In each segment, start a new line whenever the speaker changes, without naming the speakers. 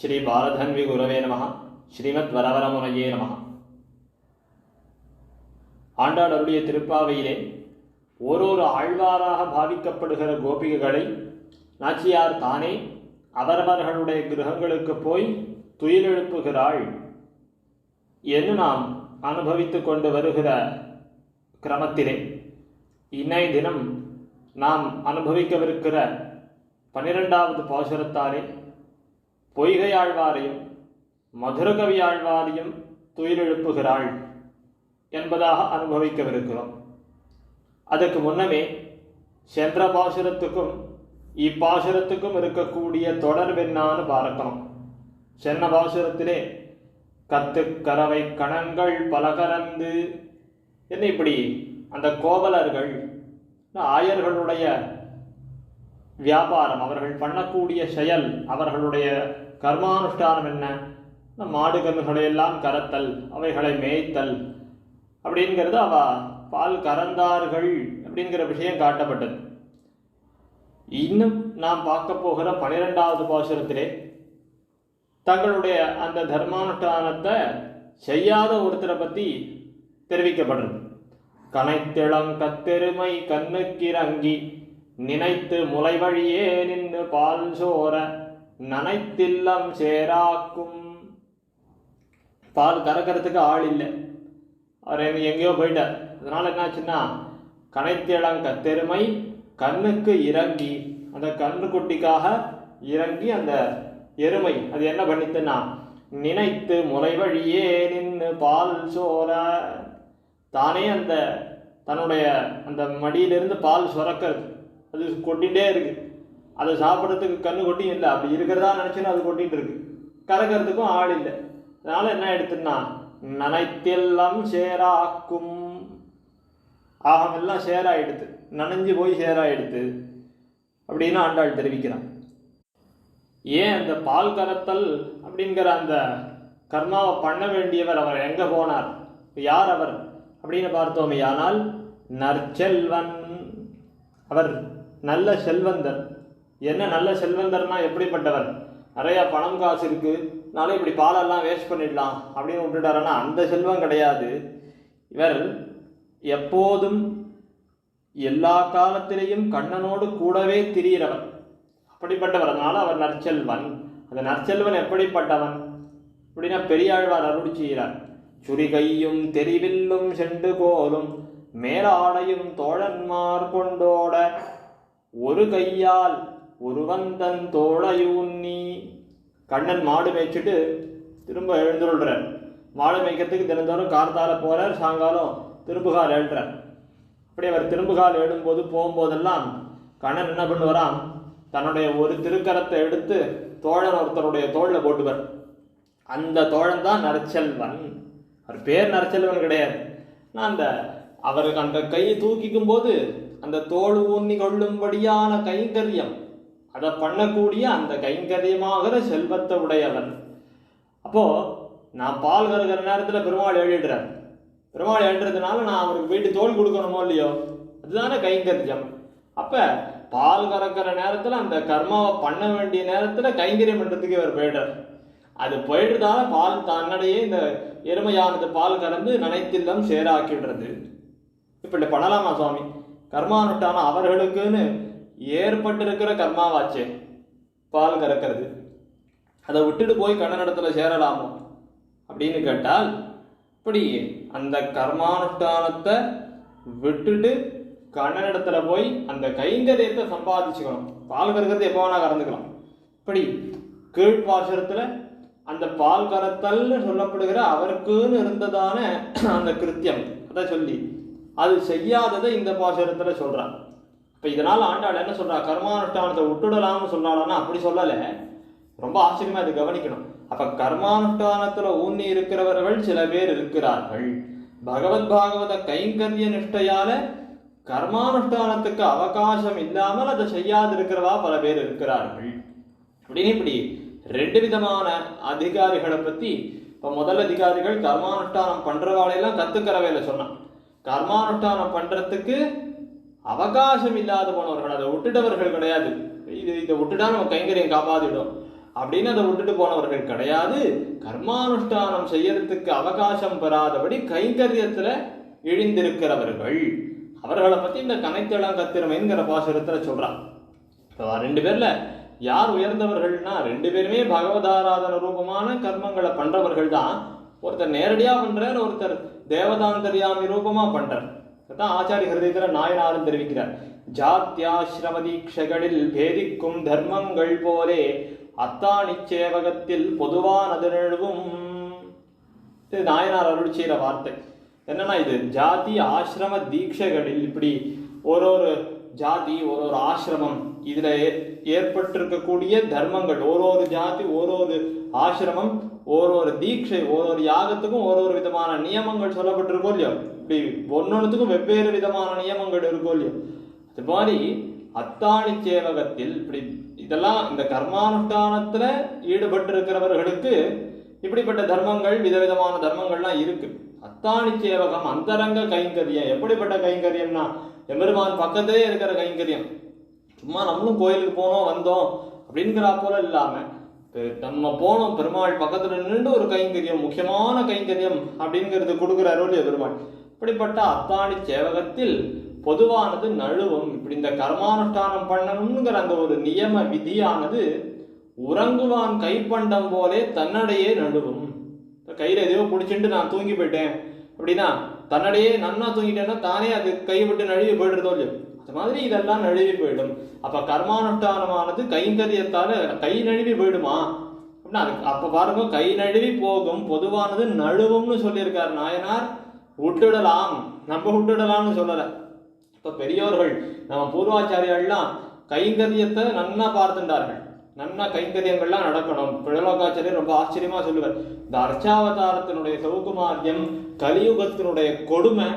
ஸ்ரீ பாலதன்வி குரவே நமः ஸ்ரீமத் வரவரமுனையே நம ஆண்டாளருடைய திருப்பாவையிலே ஓரொரு ஆழ்வாராக பாவிக்கப்படுகிற கோபிகைகளை நாச்சியார் தானே அவரவர்களுடைய கிரகங்களுக்கு போய் துயிலெழுப்புகிறாள் என்று நாம் அனுபவித்து கொண்டு வருகிற கிரமத்திலே இன்னை தினம் நாம் அனுபவிக்கவிருக்கிற பனிரெண்டாவது பாசுரத்தாலே பொய்கையாழ்வாரையும் மதுரகவியாழ்வாரையும் துயிலெழுப்புகிறாள் என்பதாக அனுபவிக்கவிருக்கிறோம். அதற்கு முன்னமே சென்ற பாசுரத்துக்கும் இப்பாசுரத்துக்கும் இருக்கக்கூடிய தொடர்பென்னான்னு பார்க்கணும். சென்ன பாசுரத்திலே கத்து கணங்கள் பலகரந்து என்ன இப்படி அந்த கோவலர்கள் ஆயர்களுடைய வியாபாரம் அவர்கள் பண்ணக்கூடிய செயல் அவர்களுடைய கர்மானுஷ்டானம் என்ன? இந்த மாடு கன்றுகளை எல்லாம் கறத்தல் அவைகளை மேய்த்தல். அப்படிங்கிறது அவ பால் கறந்தார்கள் அப்படிங்கிற விஷயம் காட்டப்பட்டது. இன்னும் நாம் பார்க்க போகிற பனிரெண்டாவது பாசுரத்திலே தங்களுடைய அந்த தர்மானுஷ்டானத்தை செய்யாத ஒருத்தரை பற்றி தெரிவிக்கப்படுறது. கனைத்திளம் கத்தெருமை கண்ணுக்கிறங்கி நினைத்து முளை வழியே நின்று பால் சோர நனைத்தில்லம் சேராக்கும். பால் கறக்கிறதுக்கு ஆள் இல்லை. அவர் எங்க- எங்கேயோ போயிட்டார். அதனால என்னாச்சுன்னா கனைத்திளம் கத்தெருமை கண்ணுக்கு இறங்கி அந்த கண்ணுக்குட்டிக்காக இறங்கி அந்த எருமை அது என்ன பண்ணித்துன்னா நினைத்து முறை வழியே நின்று பால் சோர தானே அந்த தன்னுடைய அந்த மடியிலிருந்து பால் சுரக்கிறது. அது கொட்டிகிட்டே இருக்குது அதை சாப்பிட்றதுக்கு கண்ணு கொட்டியும் இல்லை. அப்படி இருக்கிறதா நினச்சுன்னு அது கொட்டிட்டு இருக்கு. கறக்கிறதுக்கும் ஆள் இல்லை. அதனால என்ன எடுத்துன்னா நனைத்தெல்லாம் சேராக்கும். ஆகம் எல்லாம் சேராயிடுது. நனைஞ்சு போய் சேராயிடுது. அப்படின்னு ஆண்டாள் தெரிவிக்கிறான். ஏன் அந்த பால் கறத்தல் அப்படிங்கிற அந்த கர்மாவை பண்ண வேண்டியவர் அவர் எங்க போனார்? யார் அவர்? அப்படின்னு பார்த்தோமே ஆனால் நற்செல்வன். அவர் நல்ல செல்வந்தர். என்ன நல்ல செல்வந்தர்னா எப்படிப்பட்டவர்? நிறைய பணம் காசு இருக்கு. நாளை இப்படி பாலெல்லாம் வேஸ்ட் பண்ணிடலாம் அப்படின்னு விட்டுட்டாருன்னா அந்த செல்வம் கிடையாது. இவர் எப்போதும் எல்லா காலத்திலையும் கண்ணனோடு கூடவே திரியிறவர். அப்படிப்பட்டவர். அதனால் அவர் நற்செல்வன். அந்த நற்செல்வன் எப்படிப்பட்டவன்? அப்படின்னா பெரியாழ்வார் அருள் செய்கிறார். சுரிகையும் தெரிவில்லும் செண்டு கோலும் மேலாடையும் தோழன்மார் கொண்டோட ஒரு கையால் ஒருவந்தன் தோழையூன்னி கண்ணன் மாடு மேய்ச்சிட்டு திரும்ப எழுந்துள்ளார் மாடு மேய்க்கிறதுக்கு தினந்தோறும் கார்த்தால போகிறார் சாயங்காலம் திரும்புகால் எழுறார் அப்படி அவர் திரும்புகால் எழும்போது போகும்போதெல்லாம் கண்ணன் என்ன பண்ணுவாராம்? தன்னுடைய ஒரு திருக்கரத்தை எடுத்து தோழன் ஒருத்தருடைய தோளில் போட்டுவர் அந்த தோழன் தான் நரச்செல்வன். அவர் பேர் நரச்செல்வன் கிடையாது. நான் அந்த அவருக்கு அந்த கையை தூக்கிக்கும் போது அந்த தோல் ஊன்னி கொள்ளும்படியான கைங்கரியம் அதை பண்ணக்கூடிய அந்த கைங்கரியமாகிற செல்வத்தை உடையவன். அப்போ நான் பால் கறக்கிற நேரத்தில் பெருமாள் எழுதுறார். பெருமாள் எழுதுறதுனால நான் அவருக்கு வீட்டு தோல் கொடுக்கணுமோ இல்லையோ? அதுதானே கைங்கரியம். அப்ப பால் கறக்கிற நேரத்தில் அந்த கர்மாவை பண்ண வேண்டிய நேரத்தில் கைங்கரியம் பண்ணுறதுக்கு இவர் போயிடுறார். அது போயிடுறதால பால் தன்னடையே இந்த எருமையானது பால் கறந்து நனைத்தில்லம் சேராக்கிடுறது இப்படி பண்ணலாமா சுவாமி? கர்மானுட்டான அவர்களுக்குன்னு ஏற்பட்டிருக்கிற கர்மாவாச்சே பால் கறக்கிறது. அதை விட்டுட்டு போய் கண்ணனிடத்துல சேரலாமோ? அப்படின்னு கேட்டால் இப்படி அந்த கர்மானுஷ்டானத்தை விட்டுட்டு கண்ணனிடத்துல போய் அந்த கைங்கரியத்தை சம்பாதிச்சுக்கணும். பால் கறக்கிறது எப்போ வேணா கறந்துக்கலாம். இப்படி கீழ்ப்பாசுரத்துல அந்த பால் கறத்தல்னு சொல்லப்படுகிற அவருக்குன்னு இருந்ததான அந்த கிருத்தியம் அதை சொல்லி அது செய்யாததை இந்த பாசுரத்துல சொல்கிறான் இப்போ இதனால் ஆண்டாள் என்ன சொல்றா? கர்மானுஷ்டானத்தை விட்டுடலாம்னு சொன்னாலன்னா அப்படி சொல்லலை. ரொம்ப ஆச்சரியமா இது கவனிக்கணும். அப்ப கர்மானுஷ்டானத்துல ஊன்னி இருக்கிறவர்கள் சில பேர் இருக்கிறார்கள். பகவத் பாகவத கைங்கரிய நிஷ்டையால கர்மானுஷ்டானத்துக்கு அவகாசம் இல்லாமல் அதை செய்யாதிருக்கிறவா பல பேர் இருக்கிறார்கள். அப்படின்னு இப்படி ரெண்டு விதமான அதிகாரிகளை பத்தி இப்ப முதல் அதிகாரிகள் கர்மானுஷ்டானம் பண்றவாளையெல்லாம் கத்துக்கிறவையில சொன்னான். கர்மானுஷ்டானம் பண்றதுக்கு அவகாசம் இல்லாத போனவர்கள் அதை விட்டுட்டவர்கள் கிடையாது. இது இதை விட்டுட்டா நம்ம கைங்கரியம் காப்பாத்திடும். அப்படின்னு அதை விட்டுட்டு போனவர்கள் கிடையாது. கர்மானுஷ்டானம் செய்யறதுக்கு அவகாசம் பெறாதபடி கைங்கரியத்துல இழிந்திருக்கிறவர்கள். அவர்களை பத்தி இந்த கனைத்தளம் கத்திரமைங்கிற பாசுரத்துல சொல்றான். இப்போ ரெண்டு பேர்ல யார் உயர்ந்தவர்கள்னா ரெண்டு பேருமே பகவதாராதன ரூபமான கர்மங்களை பண்றவர்கள் தான் ஒருத்தர் நேரடியா பண்றார் ஒருத்தர் தேவதாந்தரியாமி ரூபமா பண்றார். அதான் ஆச்சாரிய ஹிருதயத்துல நாயனாரும் தெரிவிக்கிறார். ஜாத்தியாசிரம தீட்சைகளில் பேதிக்கும் தர்மங்கள் போலே அத்தாணிச்சேவகத்தில் பொதுவானது நிழவும் இது நாயனார் அருள் செய்கிற வார்த்தை. என்னன்னா இது? ஜாதி ஆசிரம தீட்சைகளில் இப்படி ஒரு ஒரு ஜாதி ஒரு ஒரு ஆசிரமம் இதில் ஏ- ஏற்பட்டிருக்கக்கூடிய தர்மங்கள் ஒரு ஒரு ஜாதி ஒரு ஒரு ஆசிரமம் ஒரு ஒரு தீட்சை ஒரு ஒரு யாகத்துக்கும் ஒரு ஒரு விதமான நியமங்கள் சொல்லப்பட்டிருக்கோ இல்லையோ? இப்படி ஒன்னொன்றுத்துக்கும் வெவ்வேறு விதமான நியமங்கள் இருக்கோ இல்லையோ? அது மாதிரி அத்தாணி சேவகத்தில் இப்படி இதெல்லாம் இந்த கர்மானுஷ்டானத்தில் ஈடுபட்டு இருக்கிறவர்களுக்கு இப்படிப்பட்ட தர்மங்கள் விதவிதமான தர்மங்கள்லாம் இருக்கு. அத்தாணி சேவகம் அந்தரங்க கைங்கரியம். எப்படிப்பட்ட கைங்கரியம்னா எம்பெருமான் பக்கத்திலே இருக்கிற கைங்கரியம். சும்மா நம்மளும் கோயிலுக்கு போனோம் வந்தோம் அப்படிங்கிற போல இல்லாமல் நம்ம போனோம் பெருமாள் பக்கத்துல நின்று ஒரு கைங்கரியம் முக்கியமான கைங்கரியம் அப்படிங்கிறது கொடுக்குற அருளிய பெருமாள். இப்படிப்பட்ட அத்தாணி சேவகத்தில் பொதுவானது நழுவும் இப்படி இந்த கர்மானுஷ்டானம் பண்ணணுங்கிற அந்த ஒரு நியம விதியானது உறங்குவான் கைப்பண்டம் போலே தன்னடையே நழுவும். கையில் கையில எதையோ பிடிச்சிட்டு நான் தூங்கி போயிட்டேன் அப்படின்னா தன்னடையே நன்னா தூங்கிட்டேன்னா தானே அது கை விட்டு நழுவி போயிடுறதோ இல்லையோ? இந்த மாதிரி இதெல்லாம் நழுவி போயிடும். அப்ப கர்மானுஷ்டானமானது கைங்கரியத்தால கை நழுவி போயிடுமா? அப்படின்னா அதுக்கு அப்ப பாருங்க கை நழுவி போகும் பொதுவானது நழுவும்னு சொல்லியிருக்கார் நாயனார். விட்டுடலாம் நம்ம விட்டுடலாம்னு சொல்லல. இப்ப பெரியோர்கள் நம்ம பூர்வாச்சாரியெல்லாம் கைங்கரியத்தை நன்னா பார்த்துட்டார்கள். நன்னா கைங்கரியங்கள்லாம் நடக்கணும். பிழலோகாச்சாரியர் ரொம்ப ஆச்சரியமா சொல்லுவார். இந்த அர்ச்சாவதாரத்தினுடைய சௌகுமாரியம் கலியுகத்தினுடைய கொடுமை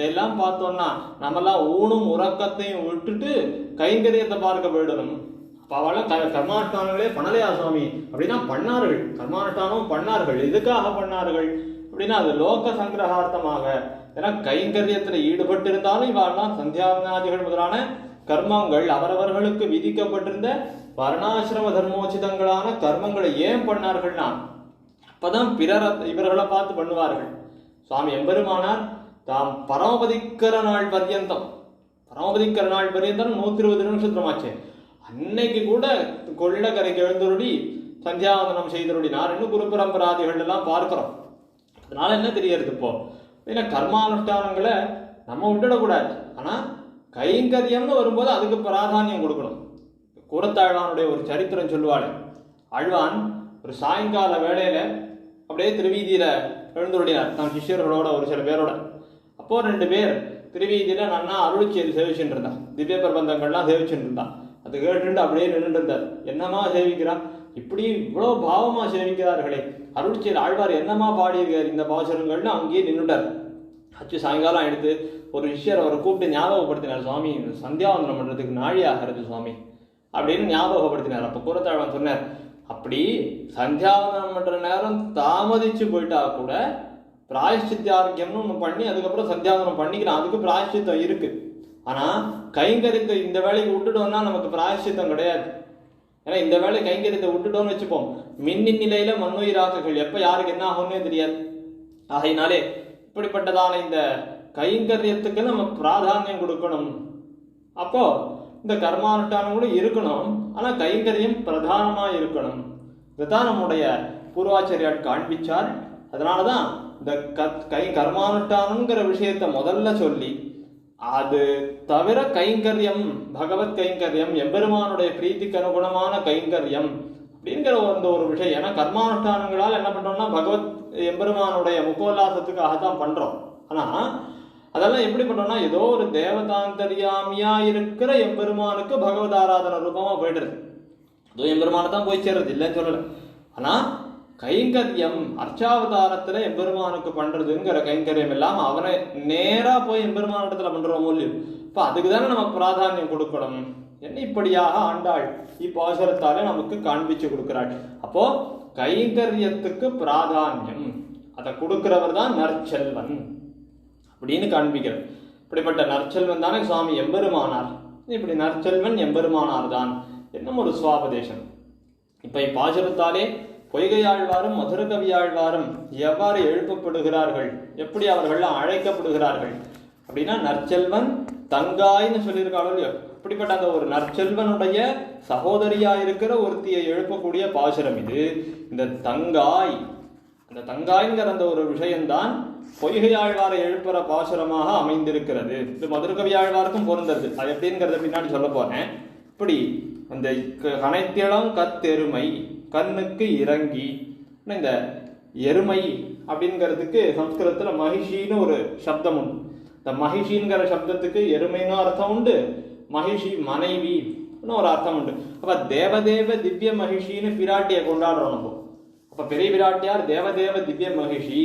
இதெல்லாம் பார்த்தோம்னா நம்மெல்லாம் ஊனும் உறக்கத்தையும் விட்டுட்டு கைங்கரியத்தை பார்க்க போயிடணும். அப்ப அவெல்லாம் க- கர்மானுஷ்டானங்களே பண்ணலையா சுவாமி? அப்படின்னா பண்ணார்கள். கர்மானுஷ்டானம் பண்ணார்கள். எதுக்காக பண்ணார்கள்? அப்படின்னா அது லோக சங்கிரகார்த்தமாக. ஏன்னா கைங்கரியத்தில் ஈடுபட்டு இருந்தாலும் இவாள்லாம் சந்தியாவனாதிகள் முதலான கர்மங்கள். அவரவர்களுக்கு விதிக்கப்பட்டிருந்த வர்ணாசிரம தர்மோச்சிதங்களான கர்மங்களை ஏன் பண்ணார்கள்னா அப்பதான் பிறர் இவர்களை பார்த்து பண்ணுவார்கள். சுவாமி எம்பெருமானார் தாம் பரமபதிக்கிற நாள் பர்யந்தம். பரமபதிக்கிற நாள் பர்யந்தம் நூத்தி இருபது நிமிஷத்துமாச்சு அன்னைக்கு கூட கொள்ளக்கரைக்கு எழுந்தருளி சந்தியாவந்தனம் செய்தருடினார் இன்னும் குரு பரம்பராதிகள் எல்லாம் பார்க்கிறோம். அதனால என்ன தெரியறது இப்போ? ஏன்னா கர்மானுஷ்டானங்களை நம்ம விட்டுடக்கூடாது. ஆனால் கைங்கரியம்னு வரும்போது அதுக்கு பிராதானியம் கொடுக்கணும். கூரத்தாழ்வானுடைய ஒரு சரித்திரம் சொல்லுவாள் ஆழ்வான் ஒரு சாயங்கால வேளையில் அப்படியே திருவீதியில் எழுந்துருடினார் தன் சிஷ்யர்களோட ஒரு சில பேரோட. அப்போ ரெண்டு பேர் திருவீதியில் நன்னா அருள்ச்சியல் சேவிச்சுட்டு இருந்தான் திவ்ய பிரபந்தங்கள்லாம் சேவிச்சுட்டு இருந்தான் அது கேட்டுட்டு அப்படியே நின்றுட்டு இருந்தார் என்னமா சேவிக்கிறான் இப்படி இவ்வளோ பாவமாக சேவிக்கிறார்களே. அருள்ச்சியல் ஆழ்வார் என்னமா பாடியிருக்கார் இந்த பாசுரங்கள்னு அங்கேயே நின்றுட்டார் அச்சு சாயங்காலம் எடுத்து ஒரு சிஷ்யர் அவரை கூப்பிட்டு ஞாபகப்படுத்தினார் சுவாமி சந்தியாவந்தனம் பண்ணுறதுக்கு நாழி ஆகிறது சுவாமி அப்படின்னு ஞாபகப்படுத்தினார். அப்போ கூறத்தாழ்வான் சொன்னார் அப்படி சந்தியாவந்தனம் பண்ணுற நேரம் தாமதிச்சு போயிட்டா கூட பிராயஷ்சித்தியார்க்கியம்னு ஒன்று பண்ணி அதுக்கப்புறம் சந்தியாவந்தனம் பண்ணிக்கிறான். அதுக்கு பிராயஷ்சித்தம் இருக்கு. ஆனால் கைங்கரியத்தை இந்த வேலைக்கு விட்டுட்டோம்னா நமக்கு பிராயஷ்சித்தம் கிடையாது. ஏன்னா இந்த வேலை கைங்கரியத்தை விட்டுட்டோம்னு வச்சுப்போம். மின்னின் நிலையில மண்ணுயிராக்குகள் எப்போ யாருக்கு என்ன ஆகும்னே தெரியாது. ஆகையினாலே இப்படிப்பட்டதான இந்த கைங்கரியத்துக்கு நம்ம பிராதானியம் கொடுக்கணும். அப்போ இந்த கர்மானுஷ்டானம் கூட இருக்கணும். ஆனால் கைங்கரியம் பிரதானமாக இருக்கணும். இதுதான் நம்முடைய பூர்வாச்சாரியால் காண்பிச்சார். அதனாலதான் இந்த கத் கை கர்மானுஷ்டானம்ங்கிற விஷயத்த முதல்ல சொல்லி அது தவிர கைங்கரியம் பகவத் கைங்கரியம் எம்பெருமானுடைய பிரீத்திக்கு அனுகுணமான கைங்கரியம் அப்படிங்கிற அந்த ஒரு விஷயம். ஏன்னா கர்மானுஷ்டானங்களால் என்ன பண்றோம்னா பகவத் எம்பெருமானுடைய முகோல்லாசத்துக்காக தான் பண்றோம். ஆனா அதெல்லாம் எப்படி பண்றோம்னா ஏதோ ஒரு தேவதாந்தரியாமியா இருக்கிற எம்பெருமானுக்கு பகவத் ஆராதன ரூபமா போயிடுறது. அதுவும் எம்பெருமானை தான் போய் சேர்றது இல்லைன்னு சொல்லல. ஆனா கைங்கரியம் அர்ச்சாவதாரத்துல எம்பெருமானுக்கு பண்றதுங்கிற கைங்கரியம் இல்லாம அவனை நேரா போய் எம்பெருமானிடத்துல பண்றோம் மூலியம். இப்ப அதுக்கு தானே நமக்கு பிராதானியம் கொடுக்கணும். என்ன இப்படியாக ஆண்டாள்? இப்பாசுரத்தாலே நமக்கு காண்பிச்சு கொடுக்கிறாள். அப்போ கைங்கரியத்துக்கு பிராதானியம். அதை கொடுக்கிறவர் தான் நற்செல்வன் அப்படின்னு காண்பிக்கிறார் இப்படிப்பட்ட நற்செல்வன் தானே சுவாமி எம்பெருமானார். இப்படி நற்செல்வன் எம்பெருமானார் தான் என்னும் ஒரு சுவாபதேசம். இப்ப இப்பாசுரத்தாலே பொய்கையாழ்வாரும் மதுரகவியாழ்வாரும் எவ்வாறு எழுப்பப்படுகிறார்கள்? எப்படி அவர்கள் அழைக்கப்படுகிறார்கள்? அப்படின்னா நற்செல்வன் தங்காய்னு சொல்லியிருக்காளோ இல்லையோ? அப்படிப்பட்ட அந்த ஒரு நற்செல்வனுடைய சகோதரியா இருக்கிற ஒருத்தியை எழுப்பக்கூடிய பாசுரம் இது. இந்த தங்காய் அந்த தங்காய்ங்கிற அந்த ஒரு விஷயம்தான் பொய்கையாழ்வாரை எழுப்புற பாசுரமாக அமைந்திருக்கிறது. இது மதுரகவியாழ்வாருக்கும் பொருந்தது. அது எப்படிங்கிறத பின்னாடி சொல்ல போறேன். இப்படி அந்த க- கனைத்திளம் கத்தெருமை. கண்ணுக்கு இறங்கி இந்த எருமை அப்படிங்கிறதுக்கு சம்ஸ்கிருதத்தில் மகிஷின்னு ஒரு சப்தம் உண்டு. இந்த மகிஷிங்கிற சப்தத்துக்கு எருமைன்னு அர்த்தம் உண்டு மகிஷி மனைவி ஒரு அர்த்தம் உண்டு. அப்போ தேவதேவ திவ்ய மகிஷின்னு பிராட்டியை கொண்டாடுறோம் நம்ம. அப்போ பெரிய பிராட்டியார் தேவதேவ திவ்ய மகிஷி.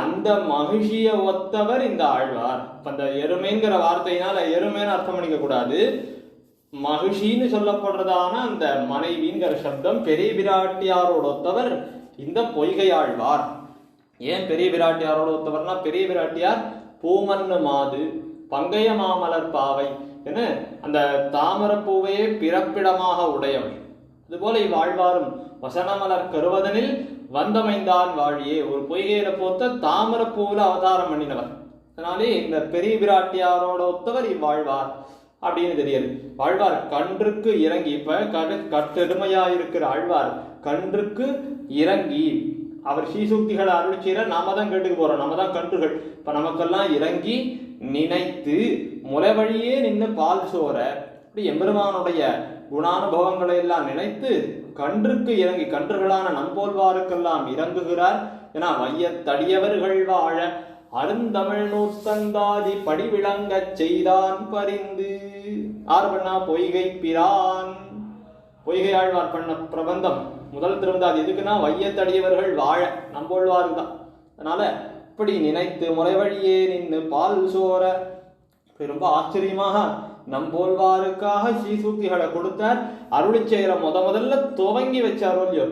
அந்த மகிஷியை ஒத்தவர் இந்த ஆழ்வார். இப்போ அந்த எருமைங்கிற வார்த்தையினால எருமைன்னு அர்த்தம் பண்ணிக்க கூடாது. மகிழ்ச்சின்னு சொல்லப்படுறதான அந்த மனைவிங்கிற சப்தம் பெரிய பிராட்டியாரோட ஒத்தவர் இந்த பொய்கையாழ்வார். ஏன் பெரிய பிராட்டியாரோட ஒத்தவர்னா பெரிய பிராட்டியார் பூமன்னு மாது பங்கைய மாமலர் பாவை என அந்த தாமரப்பூவையே பிறப்பிடமாக உடையவர். அதுபோல இவ்வாழ்வாரும் வசனமலர் கருவதனில் வந்தமைந்தான் வாழியே. ஒரு பொய்கையில போத்த தாமரப்பூவில் அவதாரம் பண்ணினவர். அதனாலே இந்த பெரிய பிராட்டியாரோட ஒத்தவர் இவ்வாழ்வார். அப்படின்னு தெரியுது. ஆழ்வார் கன்றுக்கு இறங்கி இப்ப கடு கட்டெருமையா இருக்கிற ஆழ்வார் கன்றுக்கு இறங்கி அவர் ஸ்ரீசூக்திகளை அருள் செய்யற நாம தான் கேட்டுக்கு போறோம். நம்ம தான் கன்றுகள். இப்ப நமக்கெல்லாம் இறங்கி நினைத்து முலை வழியே நின்று பால் சோற இப்படி எம்பெருமானுடைய குணானுபவங்களை எல்லாம் நினைத்து கன்றுக்கு இறங்கி கன்றுகளான நம்போல்வாருக்கெல்லாம் இறங்குகிறார். ஏன்னா வையத்தடியவர்கள் வாழ அருந்தமிழ் நூத்தந்தாதி படிவிளங்கச் செய்தான் பரிந்து. ஆர் பண்ணா பொய்கை பிரான். பொய்கை ஆழ்வார் பண்ண பிரபந்தம். முதல் திருந்தாது எதுக்குன்னா வையத்தடியவர்கள் வாழ. நம்போழ்வாரு தான் அதனால இப்படி நினைத்து முறை வழியே நின்று பால் சோர ரொம்ப ஆச்சரியமாக நம்போல்வாருக்காக ஸ்ரீசூக்திகளை கொடுத்தார். அருளிச்செயலை முத முதல்ல துவங்கி வச்சாரோ இல்லையோ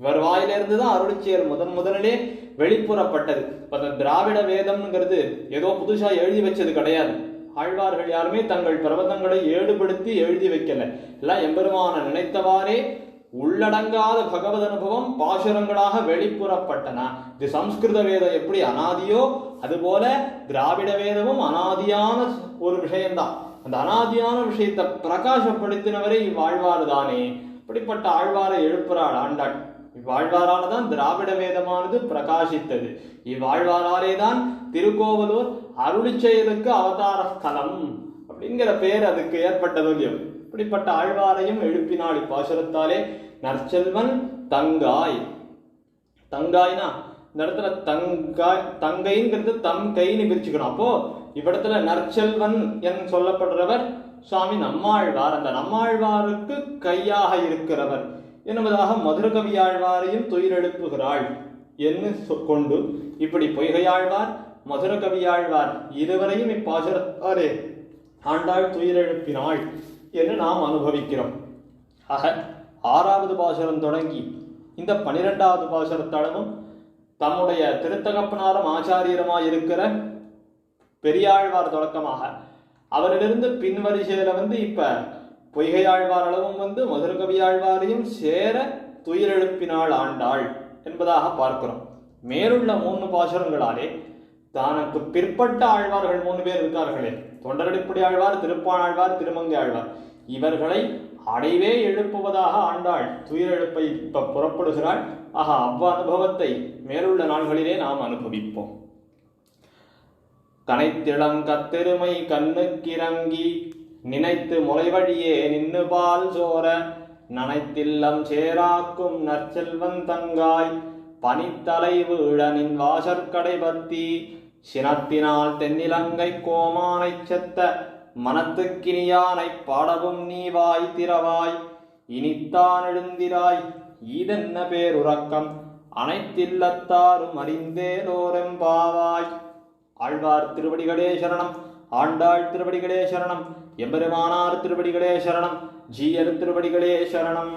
இவர் வாயிலிருந்து தான் அருளிச்செயல் முதன் முதலிலே வெளிப்புறப்பட்டது. இப்ப அந்த திராவிட வேதம்ங்கிறது ஏதோ புதுசாக எழுதி வச்சது கிடையாது. ஆழ்வார்கள் யாருமே தங்கள் பிரபந்தங்களை ஏடுபடுத்தி எழுதி வைக்கல. எல்லாம் எம்பெருமான நினைத்தவாறே உள்ளடங்காத பகவத் அனுபவம் பாசுரங்களாக வெளிப்புறப்பட்டன. இது சம்ஸ்கிருத வேதம் எப்படி அனாதியோ அதுபோல திராவிட வேதமும் அனாதியான ஒரு விஷயம்தான். அந்த அனாதியான விஷயத்தை பிரகாசப்படுத்தினவரை இவ்வாழ்வாறு தானே இப்படிப்பட்ட ஆழ்வாரை எழுப்புறாள் ஆண்டாள். இவ்வாழ்வாரால தான் திராவிட வேதமானது பிரகாசித்தது. இவ்வாழ்வாராலே தான் திருக்கோவலூர் அருளிச்செயலுக்கு அவதார ஸ்தலம் அப்படிங்கிற பேர் அதுக்கு ஏற்பட்டது இல்லையோ இப்படிப்பட்ட ஆழ்வாரையும் எழுப்பினாள் இப்பாசுரத்தாலே நற்செல்வன் தங்காய். தங்காய்னா இந்த இடத்துல தங்காய் தங்கைங்கிறது தம் கைன்னு பிரிச்சுக்கணும். அப்போ இவ்விடத்துல நற்செல்வன் என் சொல்லப்படுறவர் சுவாமி நம்மாழ்வார். அந்த நம்மாழ்வாருக்கு கையாக இருக்கிறவர். என்பதாக மதுரகவியாழ்வாரையும் துயிரெழுப்புகிறாள். என்று சொ- கொண்டு? இப்படி பொய்கையாழ்வார் மதுரகவியாழ்வார் இருவரையும் இப்பாசுரத்தாரே ஆண்டாள் துயிரெழுப்பினாள் என்று நாம் அனுபவிக்கிறோம். ஆக ஆறாவது பாசுரம் தொடங்கி இந்த பனிரெண்டாவது பாசுரத்தளவும் தம்முடைய திருத்தகப்பனாரும் ஆச்சாரியருமாய் இருக்கிற பெரியாழ்வார் தொடக்கமாக அவரிலிருந்து பின்வரிசையில் வந்து இப்போ பொய்கையாழ்வார் அளவும் வந்து மதுரகவியாழ்வாரையும் சேர துயிரெழுப்பினாள் ஆண்டாள் என்பதாக பார்க்கிறோம். மேலுள்ள மூன்று பாசுரங்களாலே தனக்கு பிற்பட்ட ஆழ்வார்கள் மூணு பேர் இருக்கார்களே. தொண்டரடிப்படி ஆழ்வார் திருப்பாணாழ்வார் திருமங்கை ஆழ்வார். இவர்களை அடைவே எழுப்புவதாக ஆண்டாள் துயிரெழுப்பை இப்ப புறப்படுகிறாள். ஆக அவ்வ அனுபவத்தை மேலுள்ள நாள்களிலே நாம் அனுபவிப்போம். கனைத்திளம் கத்தெருமை கண்ணுக்கிறங்கி நினைத்து முளைவழியே நின்னு பால் சோர நனைத்தில்லம் சேராக்கும் நற்செல்வன் தங்காய் பனித்தலை வீழனின் வாசற்கடை பத்தி சினத்தினால் தென்னிலங்கை கோமானைச் செத்த மனத்துக்கினியானைப் பாடவும் நீ வாய் திறவாய் இனித்தான் எழுந்திராய் ஈதென்ன பேருறக்கம்? அனைத்தில்லத்தாரும் அறிந்தேலோரெம்பாவாய் ஆழ்வார் திருவடிகளே சரணம் ஆண்டாள் திருவடிகளே சரணம். எம்பெருமானார் திருவடிகளே சரணம் ஜீயர் திருவடிகளே சரணம்.